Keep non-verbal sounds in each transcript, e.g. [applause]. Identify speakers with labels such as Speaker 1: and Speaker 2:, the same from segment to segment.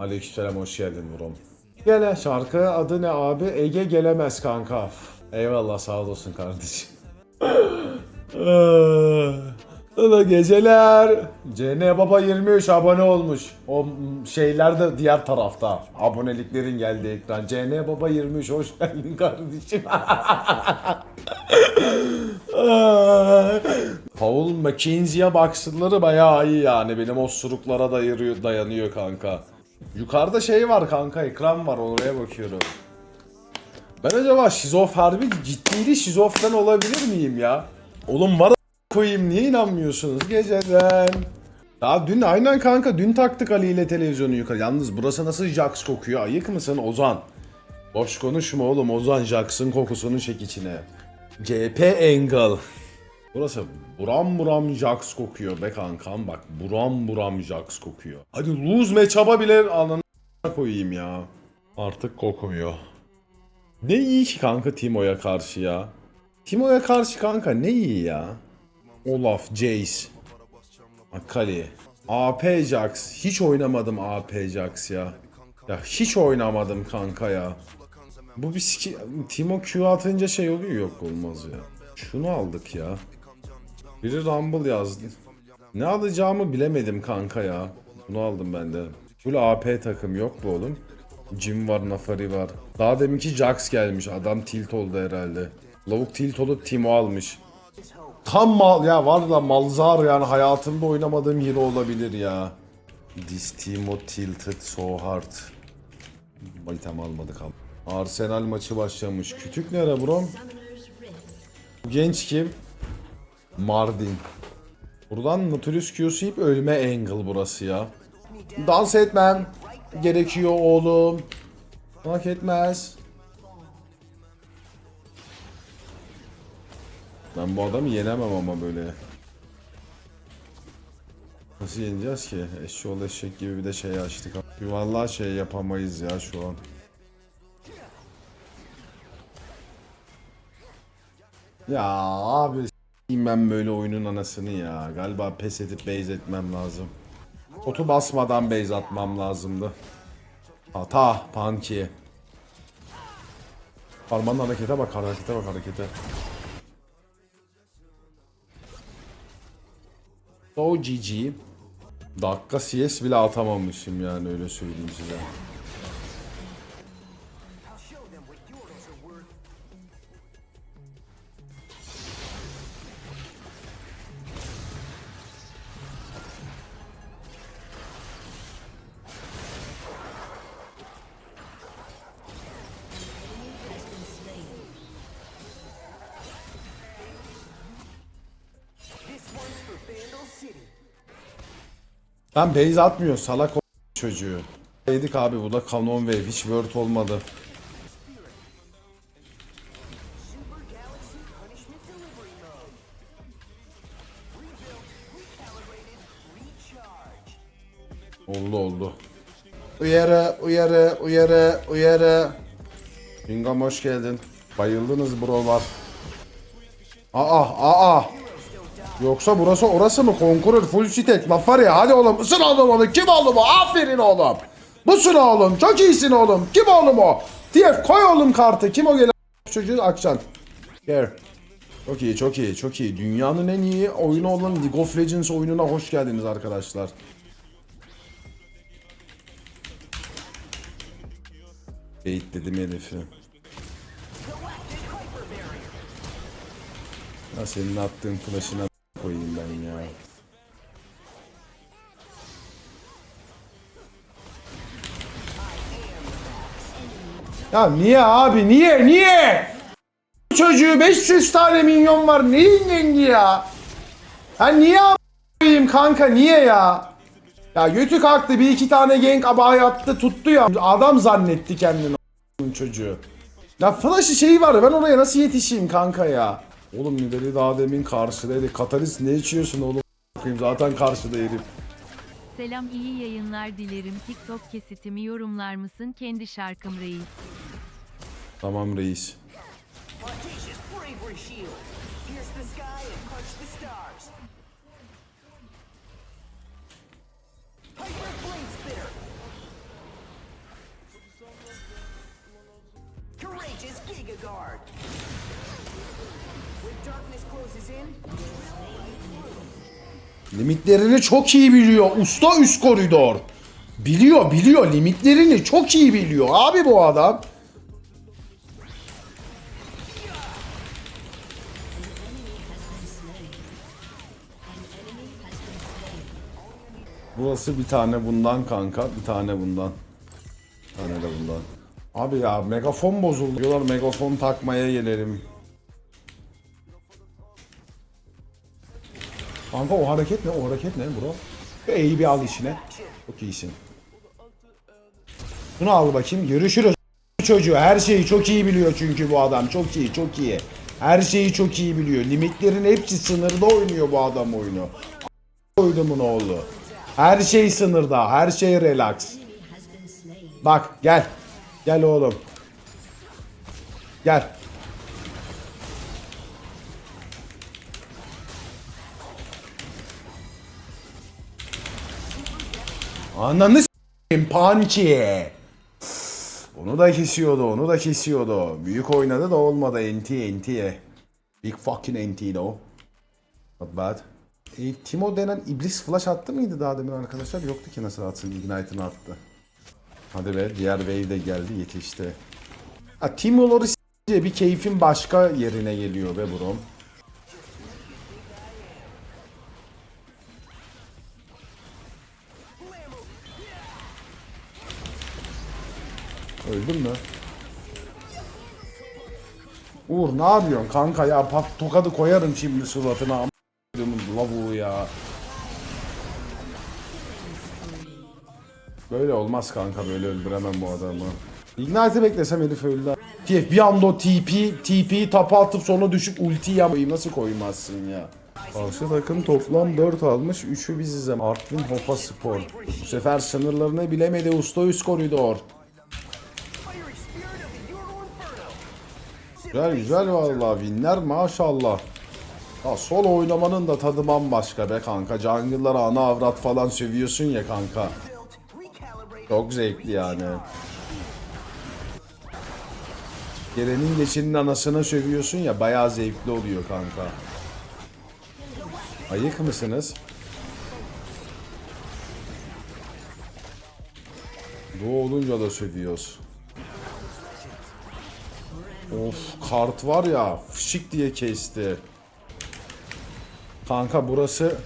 Speaker 1: Aleykümselam hoş geldin Murom. Gele şarkı adı ne abi? Ege gelemez kanka. Eyvallah sağ olasın kardeşim. Sana geceler. CN Baba 23 abone olmuş. O şeyler de diğer tarafta. Aboneliklerin geldi ekran. CN Baba 23 hoş geldin kardeşim. [laughs] Paul McKenzie'ye baksınları bayağı iyi yani. Benim osuruklara dayanıyor, dayanıyor kanka. Yukarıda şey var kanka ekran var oraya bakıyorum. Ben acaba şizof harbi ciddili şizofren olabilir miyim ya? Oğlum var koyayım niye inanmıyorsunuz geceden? Ya dün aynen kanka dün taktık Ali ile televizyonu yukarı. Yalnız burası nasıl Jax kokuyor ayık mısın Ozan? Boş konuşma oğlum Ozan Jax'ın kokusunu çek içine. CP Angle. Burası buram buram Jax kokuyor be kankam bak buram buram Jax kokuyor. Hadi lose matchup'a bile ananı koyayım ya. Artık kokmuyor. Ne iyi ki kanka Timo'ya karşı ya. Timo'ya karşı kanka ne iyi ya. Olaf, Jace, Akali, AP Jax. Hiç oynamadım AP Jax ya. Ya hiç oynamadım kanka ya. Bu bir siki... Timo Q atınca şey oluyor yok olmaz ya. Şunu aldık ya. Biri Rumble yazdı. Ne alacağımı bilemedim kanka ya. Bunu aldım ben de. Full AP takım yok mu oğlum? Jim var, Nafari var. Daha deminki Jax gelmiş. Adam tilt oldu herhalde. Lavuk tilt olup Timo almış. Tam mal ya var da malzar yani hayatımda oynamadığım yeri olabilir ya. This Timo tilted so hard. Baytam almadık abi. Arsenal maçı başlamış. Kütük nere bro? Bu Genç kim? Mardin. Buradan Nautilus Q'suyup ölme angle burası ya. Dans etmem. Gerekiyor oğlum. Hak etmez. Ben bu adamı yenemem ama böyle. Nasıl yeneceğiz ki? Eşşoğlu eşek gibi bir de şey açtık. Vallahi şey yapamayız ya şu an. Ya abi ben böyle oyunun anasını ya. Galiba pes edip base etmem lazım. Otu basmadan base atmam lazımdı. Hata Panki. Parmağın harekete bak harekete bak harekete. So GG. Dakika CS bile atamamışım yani öyle söyleyeyim size. Ben base atmıyor salak o çocuğu. Yedik abi bu da Canon Wave hiç word olmadı. Oldu oldu. Uyarı, uyarı, uyarı, uyarı. Bingam hoş geldin. Bayıldınız brolar. Aa, aa. Yoksa burası orası mı? Conqueror full stek. Laf var ya hadi oğlum ısın oğlum onu. Kim oğlum o? Aferin oğlum. Busun oğlum. Çok iyisin oğlum. Kim oğlum o? TF koy oğlum kartı. Kim o gelen çocuğu akşam. Gel. Çok iyi çok iyi çok iyi. Dünyanın en iyi oyunu olan League of Legends oyununa hoş geldiniz arkadaşlar. Bait dedim herifi. Ya senin attığın flash'ına koyayım ben ya. Ya niye abi niye niye? Bu çocuğu 500 tane minyon var neyin yengi ya? Ha niye koyayım kanka niye ya? Ya götü kalktı bir iki tane gank abaya attı tuttu ya. Adam zannetti kendini çocuğu. Ya flash'ı şeyi var ya ben oraya nasıl yetişeyim kanka ya? Oğlum Nibel'i daha demin karşıdaydı. Katalist ne içiyorsun oğlum? Bakayım Zaten karşıda.
Speaker 2: Selam iyi yayınlar dilerim. TikTok kesitimi yorumlar mısın? Kendi şarkım reis.
Speaker 1: Tamam reis.
Speaker 3: Courageous Giga Guard!
Speaker 1: Limitlerini çok iyi biliyor. Usta üst koridor. Biliyor biliyor limitlerini çok iyi biliyor abi bu adam. Burası bir tane bundan kanka, bir tane bundan. Bir tane de bundan. Abi ya megafon bozuldu. Diyorlar megafon takmaya gelelim. Kanka o hareket ne? O hareket ne bro? E'yi bir al işine. Çok iyisin. Bunu al bakayım. Görüşürüz. Çocuğu her şeyi çok iyi biliyor çünkü bu adam. Çok iyi, çok iyi. Her şeyi çok iyi biliyor. Limitlerin hepsi sınırda oynuyor bu adam oyunu. Koydumun oğlu. Her şey sınırda. Her şey relax. Bak gel. Gel oğlum. Gel. Ananı s**eyim Punky. Onu da kesiyordu, onu da kesiyordu. Büyük oynadı da olmadı. NT, NT'ye. Big fucking NT though. Not bad. E, Timo denen iblis flash attı mıydı daha demin arkadaşlar? Yoktu ki nasıl atsın. Ignite'ını attı. Hadi be diğer wave de geldi yetişti. Ha, Timo'ları s**ince bir keyfin başka yerine geliyor be brom. Öldün mü? Uğur ne yapıyorsun kanka ya pat tokadı koyarım şimdi suratına am******************************* lavuğu ya. Böyle olmaz kanka böyle öldüremem bu adamı. Ignite'ı beklesem herif öldü. TF bir anda o TP, TP'yi tapa atıp sonra düşüp ulti yapayım nasıl koymazsın ya. Karşı takım toplam 4 almış 3'ü biziz ama Artvin Hopa Spor. Bu sefer sınırlarını bilemedi usta üst
Speaker 3: fiery
Speaker 1: Güzel güzel vallahi winler maşallah. Ya solo oynamanın da tadı bambaşka be kanka. Jungle'lara ana avrat falan sövüyorsun ya kanka. Çok zevkli yani. Gelenin geçenin anasına sövüyorsun ya bayağı zevkli oluyor kanka. Ayık mısınız? Bu olunca da sövüyoruz. Of kart var ya fışık diye kesti. Kanka burası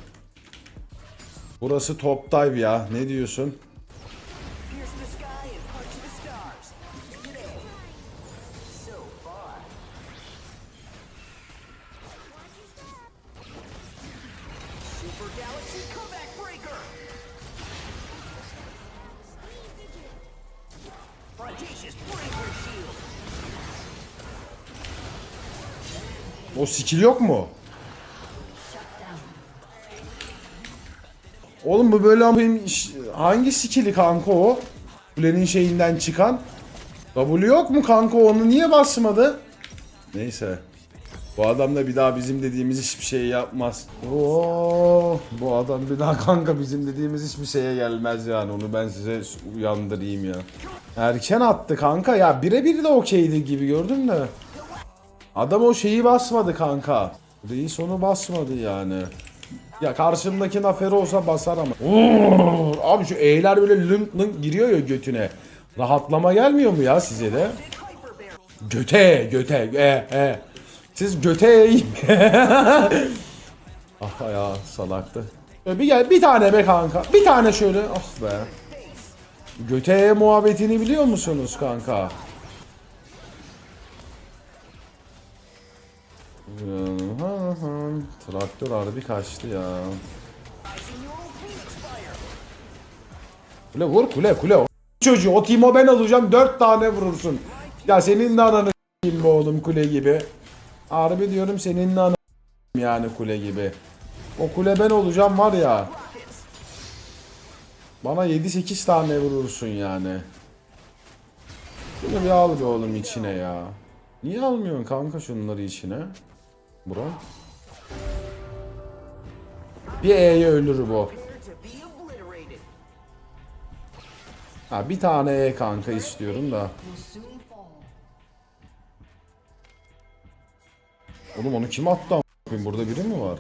Speaker 1: Burası top dive ya. Ne diyorsun? Skill yok mu? Oğlum bu böyle benim hangi skill'i kanka o? Kulenin şeyinden çıkan. W yok mu kanka onu niye basmadı? Neyse. Bu adam da bir daha bizim dediğimiz hiçbir şey yapmaz. Oo, bu adam bir daha kanka bizim dediğimiz hiçbir şeye gelmez yani. Onu ben size uyandırayım ya. Erken attı kanka ya birebir de okeydi gibi gördün mü? Adam o şeyi basmadı kanka. Reis onu basmadı yani. Ya karşımdaki naferi olsa basar ama. Oo, abi şu E'ler böyle lınk lınk giriyor ya götüne. Rahatlama gelmiyor mu ya size de? Göte, göte, e, e. Siz göte [laughs] Ah ya salaktı. Şöyle Bir gel bir tane be kanka. Bir tane şöyle. Ah be. Göte muhabbetini biliyor musunuz kanka? Traktör harbi kaçtı ya. Kule vur kule kule. O Çocuğu o Timo ben alacağım dört tane vurursun. Ya senin de ananı s**eyim be oğlum kule gibi. Harbi diyorum senin de ananı yani kule gibi. O kule ben olacağım var ya. Bana 7-8 tane vurursun yani. Şunu bir al be oğlum içine ya. Niye almıyorsun kanka şunları içine? Bura. Bir E'ye ölür bu. Ha bir tane E kanka istiyorum da. Oğlum onu kim attı? Burada biri mi var?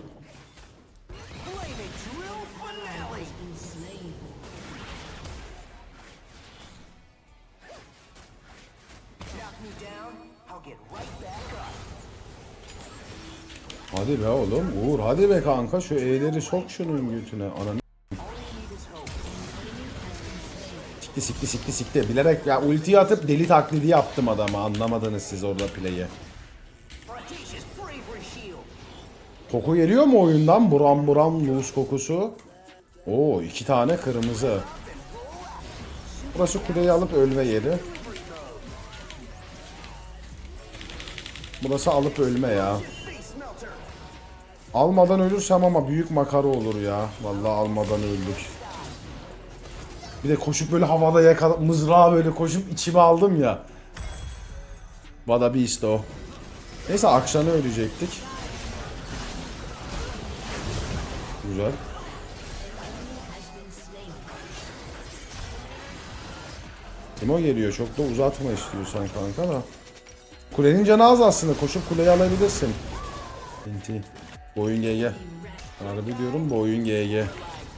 Speaker 1: Hadi be oğlum. Uğur hadi be kanka şu E'leri sok şunun götüne. Ananı Sikti sikti sikti sikti. Bilerek ya ultiyi atıp deli taklidi yaptım adama. Anlamadınız siz orada play'i. Koku geliyor mu oyundan? Buram buram luz kokusu. Oo iki tane kırmızı. Burası kuleyi alıp ölme yeri. Burası alıp ölme ya. Almadan ölürsem ama büyük makara olur ya. Vallahi almadan öldük. Bir de koşup böyle havada yakala mızrağı böyle koşup içime aldım ya. Vada Beast o. Neyse akşamı ölecektik. Güzel. Timo geliyor. Çok da uzatma istiyorsan kanka da. Kulenin canı az aslında. Koşup kuleyi alabilirsin. Inti. Bu oyun GG. Harbi diyorum bu oyun GG.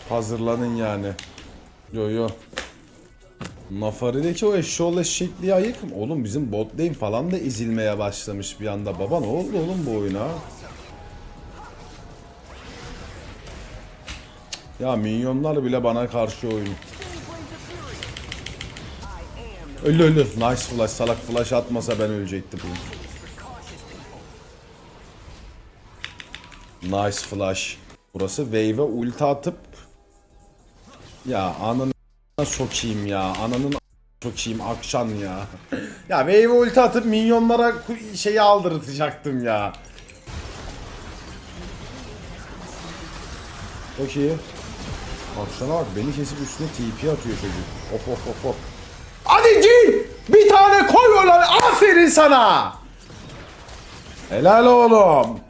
Speaker 1: Hazırlanın yani. Yo yo. Nafari'deki o eşşoğlu eşekliği ayık mı? Oğlum bizim bot lane falan da ezilmeye başlamış bir anda. Baba ne oldu oğlum bu oyuna? Ya minyonlar bile bana karşı oyun. Öldü öldü. Nice flash. Salak flash atmasa ben ölecektim. Nice flash. Burası wave'e ulti atıp ya ananı sokayım ya. Ananın sokayım akşam ya. [laughs] ya wave'e ulti atıp minyonlara şeyi aldırtacaktım ya. Çok iyi. Akşana bak beni kesip üstüne TP atıyor çocuk. Of of of of. Hadi gir! Bir tane koy olan aferin sana. Helal oğlum.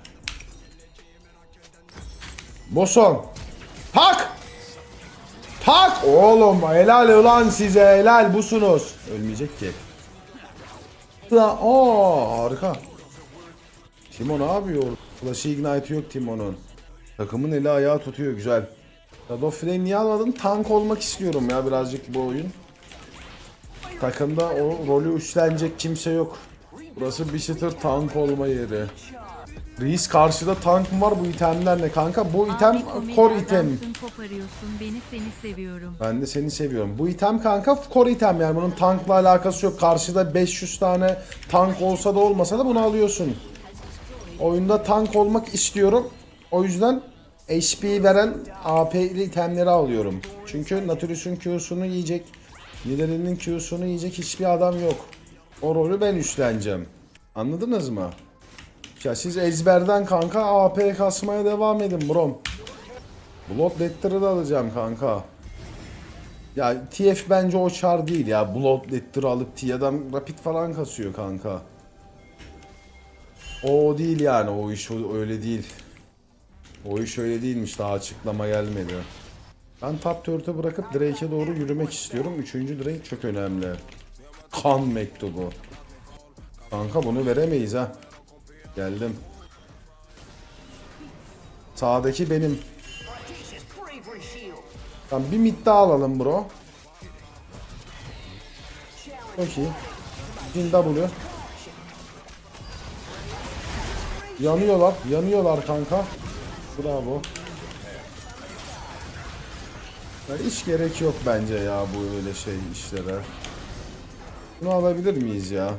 Speaker 1: Boson. Tak. Tak oğlum helal ulan size helal busunuz. Ölmeyecek ki. Da aa harika. Timo ne yapıyor? Flash'ı ignite yok Timo'nun. Takımın eli ayağı tutuyor güzel. Shadow Flame niye almadın? Tank olmak istiyorum ya birazcık bu oyun. Takımda o rolü üstlenecek kimse yok. Burası bir tank olma yeri. Reis karşıda tank mı var bu itemler ne kanka? Bu item core item.
Speaker 2: beni seni seviyorum.
Speaker 1: Ben de seni seviyorum. Bu item kanka core item yani bunun tankla alakası yok. Karşıda 500 tane tank olsa da olmasa da bunu alıyorsun. Oyunda tank olmak istiyorum. O yüzden HP veren AP'li itemleri alıyorum. Çünkü Natüris'ün Q'sunu yiyecek, Nidaree'nin Q'sunu yiyecek hiçbir adam yok. O rolü ben üstleneceğim. Anladınız mı? Ya siz ezberden kanka AP kasmaya devam edin brom. Bloodletter'ı da alacağım kanka. Ya TF bence o çar değil ya. Bloodletter'ı alıp T'den rapid falan kasıyor kanka. O değil yani o iş öyle değil. O iş öyle değilmiş daha açıklama gelmedi. Ben top turret'ı bırakıp Drake'e doğru yürümek istiyorum. Üçüncü Drake çok önemli. Kan mektubu. Kanka bunu veremeyiz ha. Geldim. Sağdaki benim. Tamam bir mid daha alalım bro. Çok iyi. Jin W. Yanıyorlar, yanıyorlar kanka. Bravo. Ya hiç gerek yok bence ya bu öyle şey işlere. Bunu alabilir miyiz ya?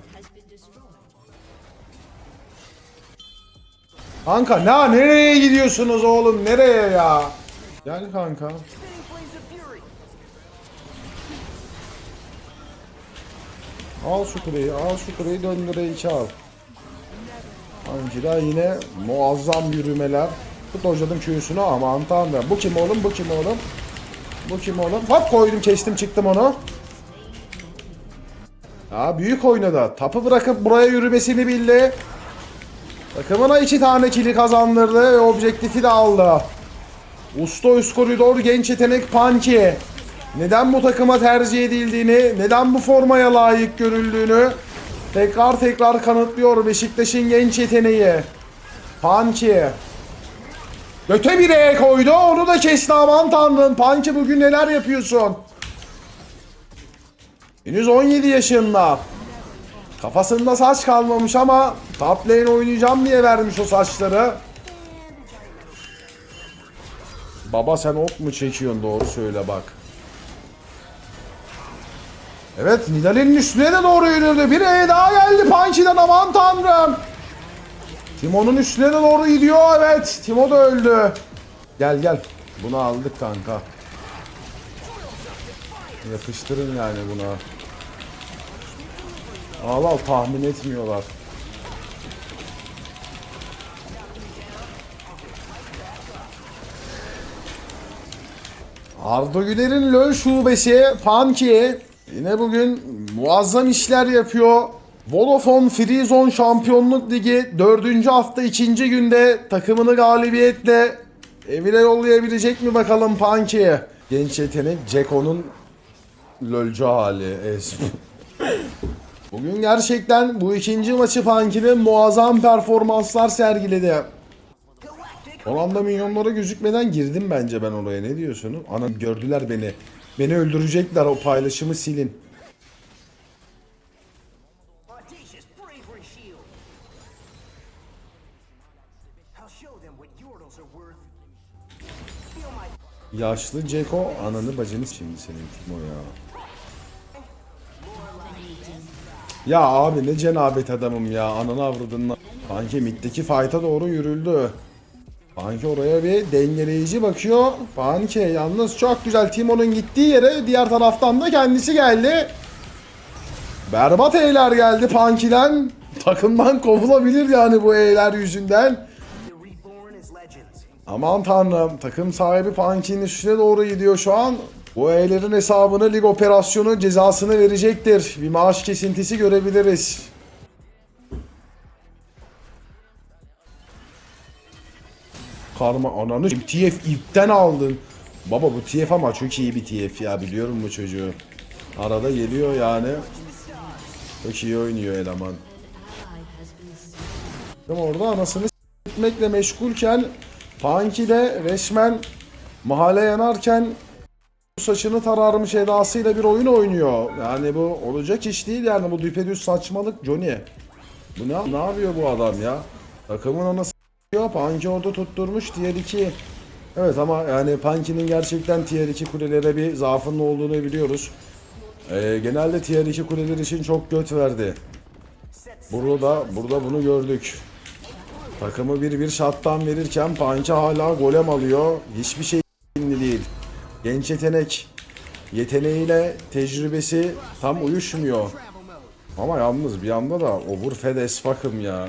Speaker 1: Kanka ne nereye gidiyorsunuz oğlum nereye ya? Gel kanka. Al şu kuleyi, al şu kuleyi döndüre iki al. Ankira yine muazzam yürümeler. Tut hocadım Q'sunu aman tanrım. Bu kim oğlum, bu kim oğlum? Bu kim oğlum? Hop koydum kestim çıktım onu. Ya büyük oynadı. Tapı bırakıp buraya yürümesini bildi. Takımına iki tane kili kazandırdı ve objektifi de aldı. Usta üst koridor genç yetenek Panki. Neden bu takıma tercih edildiğini, neden bu formaya layık görüldüğünü tekrar tekrar kanıtlıyor Beşiktaş'ın genç yeteneği. Punky. Göte bir E koydu. Onu da kesti aman tanrım. Punky bugün neler yapıyorsun? Henüz 17 yaşında. Kafasında saç kalmamış ama top lane oynayacağım diye vermiş o saçları. Baba sen ok mu çekiyorsun doğru söyle bak. Evet Nidalee'nin üstüne de doğru yürüdü. Bir E daha geldi Punky'den aman tanrım. Timo'nun üstüne de doğru gidiyor evet. Timo da öldü. Gel gel. Bunu aldık kanka. Yapıştırın yani buna. Al al tahmin etmiyorlar. Arda Güler'in LoL şubesi Punky yine bugün muazzam işler yapıyor. Vodafone Free Zone Şampiyonluk Ligi 4. hafta 2. günde takımını galibiyetle evine yollayabilecek mi bakalım Punky? Genç yetenek Ceko'nun LoL'cu hali. Bugün gerçekten bu ikinci maçı Punky'nin muazzam performanslar sergiledi. Son anda milyonlara gözükmeden girdim bence ben oraya. Ne diyorsunuz? Anam gördüler beni. Beni öldürecekler o paylaşımı silin. Yaşlı Ceko ananı bacını şimdi senin kim o ya? Ya abi ne cenabet adamım ya ananı avradınla. Sanki middeki fight'a doğru yürüldü. Sanki oraya bir dengeleyici bakıyor. Panke yalnız çok güzel Timo'nun gittiği yere diğer taraftan da kendisi geldi. Berbat eyler geldi Panki'den. [laughs] Takımdan kovulabilir yani bu eyler yüzünden. Aman tanrım takım sahibi Punky'nin üstüne doğru gidiyor şu an. Bu E'lerin hesabını lig operasyonu cezasını verecektir. Bir maaş kesintisi görebiliriz. Karma ananı TF ipten aldın. Baba bu TF ama çok iyi bir TF ya biliyorum bu çocuğu. Arada geliyor yani. Çok iyi oynuyor eleman. Ama orada anasını etmekle meşgulken Punky de resmen mahalle yanarken saçını tararmış edasıyla bir oyun oynuyor. Yani bu olacak iş değil yani bu düpedüz saçmalık Johnny. Bu ne, ne yapıyor bu adam ya? Takımın anası yapıyor. Punky orada tutturmuş diğer iki. Evet ama yani Punky'nin gerçekten tier 2 kulelere bir zaafının olduğunu biliyoruz. Ee, genelde tier 2 kuleler için çok göt verdi. Burada burada bunu gördük. Takımı bir bir şattan verirken Punky hala golem alıyor. Hiçbir şey. Genç yetenek. Yeteneğiyle tecrübesi tam uyuşmuyor. Ama yalnız bir anda da overfed as fuck'ım ya.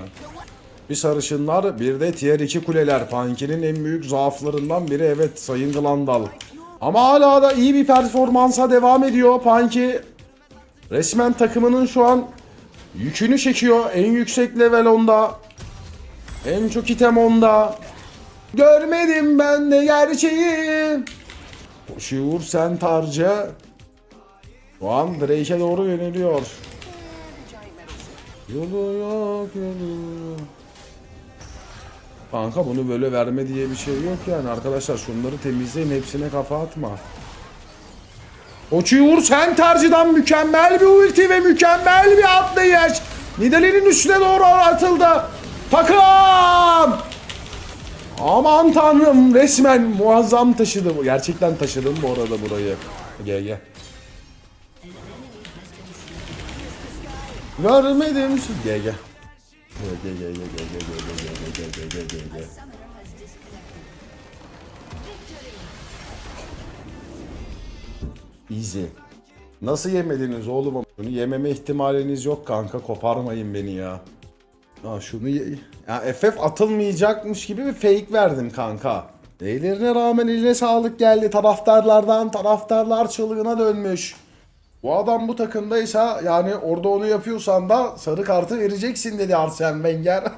Speaker 1: Bir sarışınlar bir de tier 2 kuleler. Punky'nin en büyük zaaflarından biri evet Sayın Glandal. Ama hala da iyi bir performansa devam ediyor Punky. Resmen takımının şu an yükünü çekiyor. En yüksek level onda. En çok item onda. Görmedim ben de gerçeği. Şuur sen tarcı. Şu an Drake'e doğru yöneliyor. Yolu yok yolu. Kanka bunu böyle verme diye bir şey yok yani arkadaşlar şunları temizleyin hepsine kafa atma. Oçuyor sen tercihden mükemmel bir ulti ve mükemmel bir atlayış. Nidalee'nin üstüne doğru atıldı. Takım! Aman tanrım resmen muazzam taşıdım. Gerçekten taşıdım bu arada burayı. Gel gel. Görmedim. Gel gel. Gel gel gel gel gel gel gel gel gel gel gel gel gel. Easy. Nasıl yemediniz oğlum? Yememe ihtimaliniz yok kanka. Koparmayın beni ya. Ya şunu ye... Ya FF atılmayacakmış gibi bir fake verdim kanka. Değerlerine rağmen eline sağlık geldi taraftarlardan. Taraftarlar çılgına dönmüş. Bu adam bu takımdaysa yani orada onu yapıyorsan da sarı kartı vereceksin dedi Arsene Wenger. [laughs]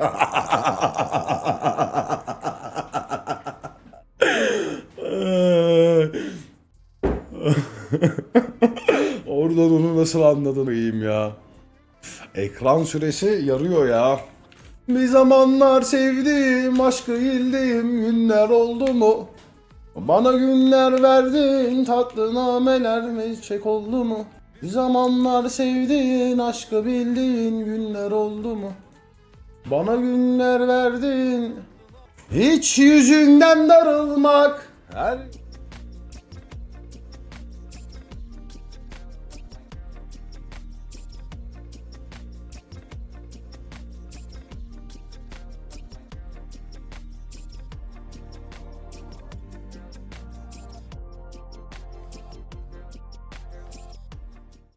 Speaker 1: Oradan onu nasıl anladın iyiyim ya. Ekran süresi yarıyor ya. Bir zamanlar sevdiğim aşkı bildiğim günler oldu mu? Bana günler verdin tatlı nameler mi çek oldu mu? Bir zamanlar sevdiğin aşkı bildiğin günler oldu mu? Bana günler verdin Hiç yüzünden darılmak her